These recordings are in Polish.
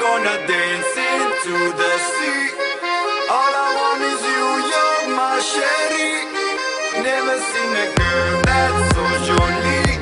Gonna dance into the sea. All I want is you, you're my sherry. Never seen a girl that's so jolie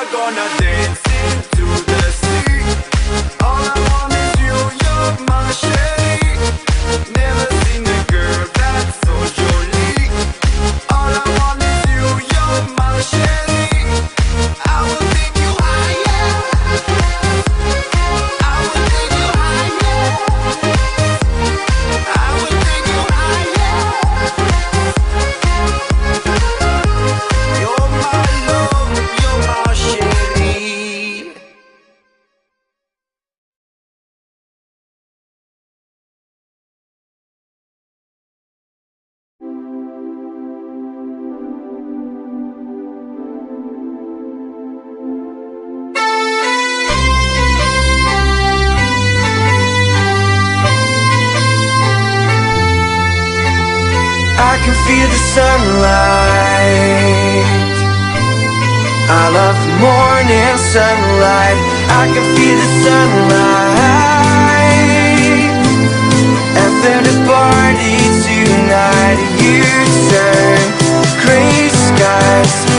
are gonna dance into the sea. All I want is you, you're my shit love the morning sunlight. I can feel the sunlight. After the party tonight. You turn gray skies.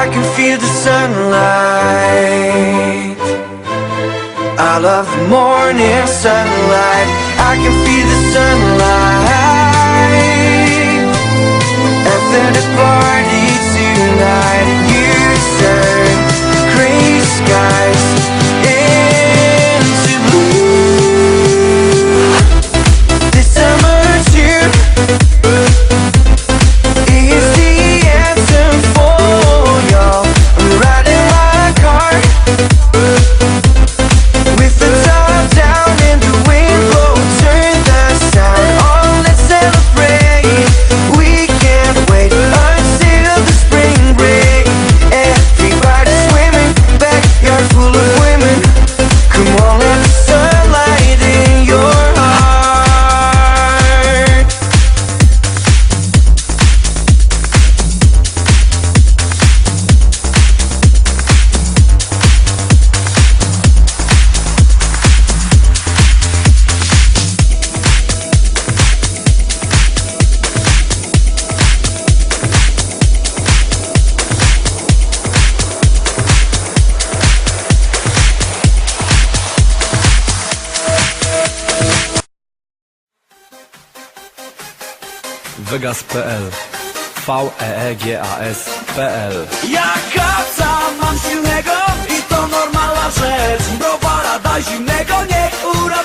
I can feel the sunlight. I love the morning sunlight. I can feel the sunlight. After the party tonight, you said. Vegas.pl V-E-E-G-A-S.pl Ja sam mam silnego i to normalna rzecz. Browara daj zimnego, niech uratuje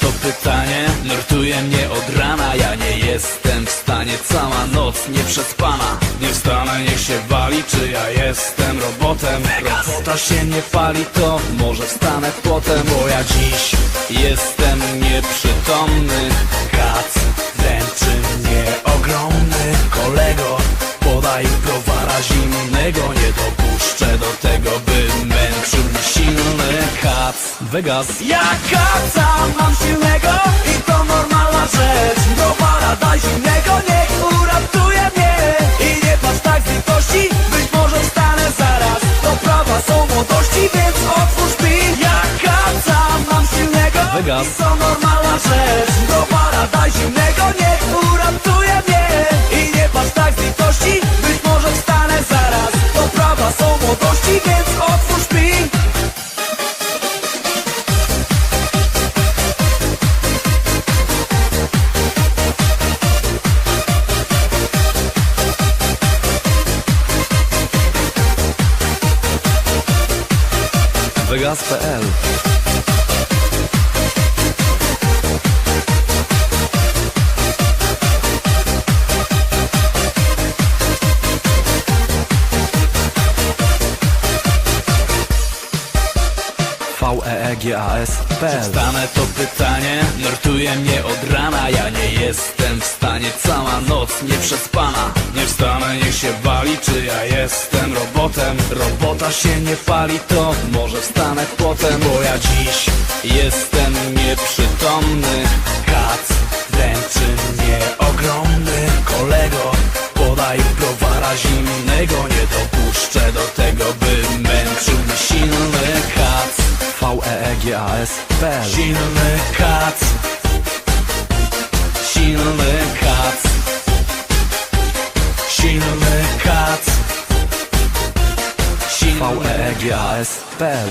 to pytanie Nurtuje mnie od rana. Ja nie jestem w stanie Cała noc nieprzespana Nie wstanę, niech się wali Czy ja jestem robotem. Robota się nie pali To może wstanę potem. Bo ja dziś jestem nieprzytomny. Kac dręczy mnie ogromny. Kolego, podaj browara zimnego. Nie dopuszczę do tego, by męczył mnie silny kac Vegas. Ja sam mam silnego? I to normalna rzecz. Browara daj zimnego, niech uratuje mnie. I nie patrz tak z litości, być może wstanę zaraz. To prawa są młodości, więc otwórz mi. Ja sam mam silnego? Vegas. i to normalna rzecz. Browara daj zimnego, niech uratuje Vegas.pl V-E-E-G-A-S.pl Wstanę to pytanie, nurtuje mnie od rana. Ja nie jestem w stanie, cała noc nieprzespana Nie wstanę, niech się wali, czy ja jestem robotem. Robota się nie pali, to może wstanę potem. Bo ja dziś jestem nieprzytomny. Kac dręczy mnie ogromny. Kolego, podaj browara zimnego. Nie dopuszczę do tego, by męczył silny kac V-E-E-G-A-S.pl Silny kac. Silny kac. Silny kac. V-E-E-G-A-S.pl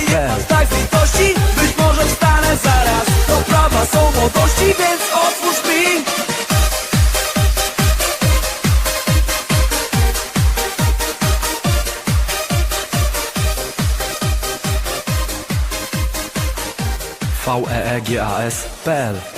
nie patrz tak być może wstanę zaraz. Prawa są młodości, więc otwórz mi. Veegas.pl